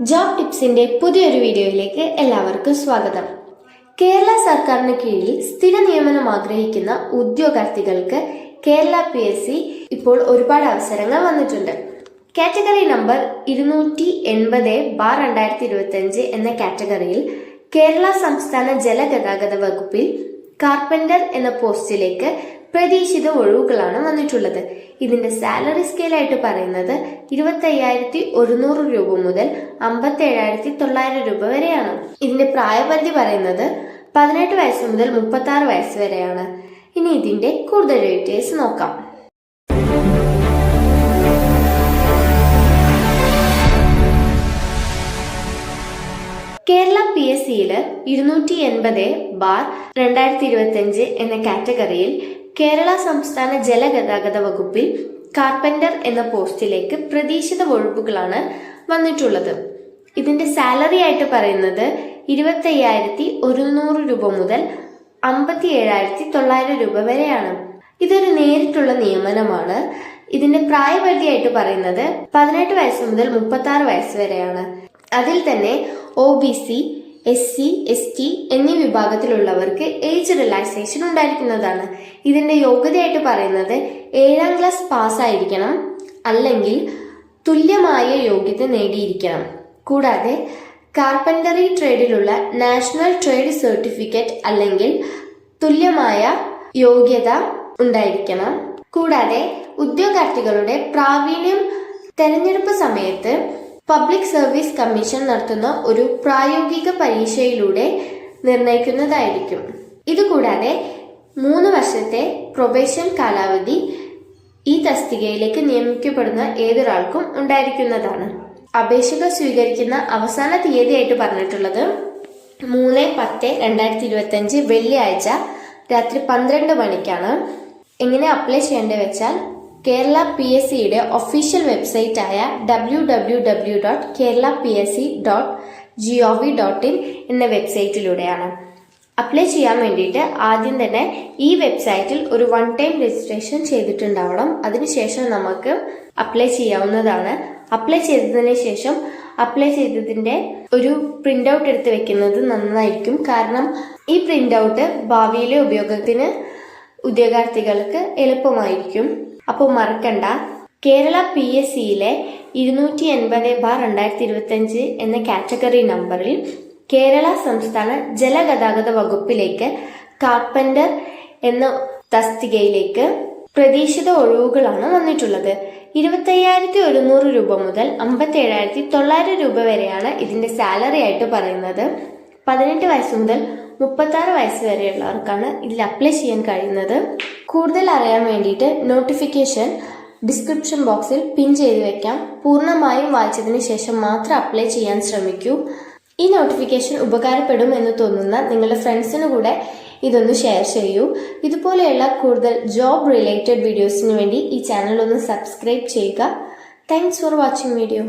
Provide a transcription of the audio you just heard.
Job ടിപ്സിന്റെ പുതിയൊരു വീഡിയോയിലേക്ക് എല്ലാവർക്കും സ്വാഗതം. കേരള സർക്കാരിന് കീഴിൽ സ്ഥിര നിയമനം ആഗ്രഹിക്കുന്ന ഉദ്യോഗാർത്ഥികൾക്ക് കേരള പി എസ് സി ഇപ്പോൾ ഒരുപാട് അവസരങ്ങൾ വന്നിട്ടുണ്ട്. കാറ്റഗറി നമ്പർ ഇരുന്നൂറ്റി എൺപത് ബാർ രണ്ടായിരത്തി ഇരുപത്തി അഞ്ച് എന്ന കാറ്റഗറിയിൽ കേരള സംസ്ഥാന ജലഗതാഗത വകുപ്പിൽ കാർപ്പന്റർ എന്ന പോസ്റ്റിലേക്ക് പ്രതീക്ഷിത ഒഴിവുകളാണ് വന്നിട്ടുള്ളത്. ഇതിന്റെ സാലറി സ്കെയിലായിട്ട് പറയുന്നത് ഇരുപത്തി അയ്യായിരത്തി ഒരുന്നൂറ് രൂപ മുതൽ അമ്പത്തി ഏഴായിരത്തി തൊള്ളായിരം രൂപ വരെയാണ്. ഇതിന്റെ പ്രായപരിധി പറയുന്നത് പതിനെട്ട് വയസ്സ് മുതൽ മുപ്പത്തി ആറ് വയസ്സ് വരെയാണ്. ഇനി ഇതിന്റെ കൂടുതൽ ഡീറ്റെയിൽസ് നോക്കാം. കേരള പി എസ് സിയിൽ ഇരുന്നൂറ്റി എൺപത് ബാർ രണ്ടായിരത്തി ഇരുപത്തി അഞ്ച് എന്ന കാറ്റഗറിയിൽ കേരള സംസ്ഥാന ജലഗതാഗത വകുപ്പിൽ കാർപ്പന്റർ എന്ന പോസ്റ്റിലേക്ക് പ്രതീക്ഷിത ഒഴിവുകളാണ് വന്നിട്ടുള്ളത്. ഇതിന്റെ സാലറി ആയിട്ട് പറയുന്നത് ഇരുപത്തി അയ്യായിരത്തി ഒരുന്നൂറ് രൂപ മുതൽ അമ്പത്തി ഏഴായിരത്തി തൊള്ളായിരം രൂപ വരെയാണ്. ഇതൊരു നേരിട്ടുള്ള നിയമനമാണ്. ഇതിന്റെ പ്രായപരിധിയായിട്ട് പറയുന്നത് പതിനെട്ട് വയസ്സ് മുതൽ മുപ്പത്തി വയസ്സ് വരെയാണ്. അതിൽ തന്നെ O B C S C S T എന്നീ വിഭാഗത്തിലുള്ളവർക്ക് ഏജ് റിലാക്സേഷൻ ഉണ്ടായിരിക്കുന്നതാണ്. ഇതിന്റെ യോഗ്യതയായിട്ട് പറയുന്നത് ഏഴാം ക്ലാസ് പാസ്സായിരിക്കണം അല്ലെങ്കിൽ തുല്യമായ യോഗ്യത നേടിയിരിക്കണം. കൂടാതെ കാർപ്പന്ററി ട്രേഡിലുള്ള നാഷണൽ ട്രേഡ് സർട്ടിഫിക്കറ്റ് അല്ലെങ്കിൽ തുല്യമായ യോഗ്യത ഉണ്ടായിരിക്കണം. കൂടാതെ ഉദ്യോഗാർത്ഥികളുടെ പ്രാവീണ്യം തെരഞ്ഞെടുപ്പ് സമയത്ത് പബ്ലിക് സർവീസ് കമ്മീഷൻ നടത്തുന്ന ഒരു പ്രായോഗിക പരീക്ഷയിലൂടെ നിർണയിക്കുന്നതായിരിക്കും ഇതുകൂടാതെ മൂന്ന് വർഷത്തെ പ്രൊബേഷൻ കാലാവധി ഈ തസ്തികയിലേക്ക് നിയമിക്കപ്പെടുന്ന ഏതൊരാൾക്കും ഉണ്ടായിരിക്കുന്നതാണ്. അപേക്ഷകൾ സ്വീകരിക്കുന്ന അവസാന തീയതിയായിട്ട് പറഞ്ഞിട്ടുള്ളത് മൂന്ന് പത്ത് രണ്ടായിരത്തി ഇരുപത്തി അഞ്ച് വെള്ളിയാഴ്ച രാത്രി പന്ത്രണ്ട് മണിക്കാണ്. എങ്ങനെ അപ്ലൈ ചെയ്യേണ്ടത് വെച്ചാൽ കേരള പി എസ് സിയുടെ official വെബ്സൈറ്റായ W W W dot Kerala P S C dot G O V dot in എന്ന വെബ്സൈറ്റിലൂടെയാണ് അപ്ലൈ ചെയ്യാൻ വേണ്ടിയിട്ട് ആദ്യം തന്നെ ഈ വെബ്സൈറ്റിൽ ഒരു വൺ ടൈം രജിസ്ട്രേഷൻ ചെയ്തിട്ടുണ്ടാവണം. അതിനുശേഷം നമുക്ക് അപ്ലൈ ചെയ്യാവുന്നതാണ്. അപ്ലൈ ചെയ്തതിന് ശേഷം അപ്ലൈ ചെയ്തതിന്റെ ഒരു പ്രിന്റ് ഔട്ട് എടുത്ത് വെക്കുന്നത് നന്നായിരിക്കും. കാരണം ഈ പ്രിന്റ് ഔട്ട് ഭാവിയിലെ ഉപയോഗത്തിന് ഉദ്യോഗാർത്ഥികൾക്ക് എളുപ്പമായിരിക്കും. അപ്പോൾ മറക്കണ്ട. കേരള പി എസ് സിയിലെ ഇരുന്നൂറ്റി എൺപത് ബാർ രണ്ടായിരത്തി ഇരുപത്തി അഞ്ച് എന്ന കാറ്റഗറി നമ്പറിൽ കേരള സംസ്ഥാന ജലഗതാഗത വകുപ്പിലേക്ക് കാർപ്പന്റർ എന്ന തസ്തികയിലേക്ക് പ്രതീക്ഷിത ഒഴിവുകളാണ് വന്നിട്ടുള്ളത്. ഇരുപത്തയ്യായിരത്തി ഒരുന്നൂറ് രൂപ മുതൽ അമ്പത്തി ഏഴായിരത്തി തൊള്ളായിരം രൂപ വരെയാണ് ഇതിന്റെ സാലറി ആയിട്ട് പറയുന്നത്. പതിനെട്ട് വയസ്സ് മുതൽ മുപ്പത്തി ആറ് വയസ്സ് വരെയുള്ളവർക്കാണ് ഇതിൽ അപ്ലൈ ചെയ്യാൻ കഴിയുന്നത്. കൂടുതൽ അറിയാൻ വേണ്ടിയിട്ട് നോട്ടിഫിക്കേഷൻ ഡിസ്ക്രിപ്ഷൻ ബോക്സിൽ പിൻ ചെയ്ത് വെക്കാം. പൂർണമായും വായിച്ചതിന് ശേഷം മാത്രം അപ്ലൈ ചെയ്യാൻ ശ്രമിക്കൂ. ഈ നോട്ടിഫിക്കേഷൻ ഉപകാരപ്പെടും എന്ന് തോന്നുന്ന നിങ്ങളുടെ ഫ്രണ്ട്സിന് കൂടെ ഇതൊന്ന് ഷെയർ ചെയ്യൂ. ഇതുപോലെയുള്ള കൂടുതൽ ജോബ് റിലേറ്റഡ് വീഡിയോസിന് വേണ്ടി ഈ ചാനൽ ഒന്ന് സബ്സ്ക്രൈബ് ചെയ്യുക. Thanks for watching video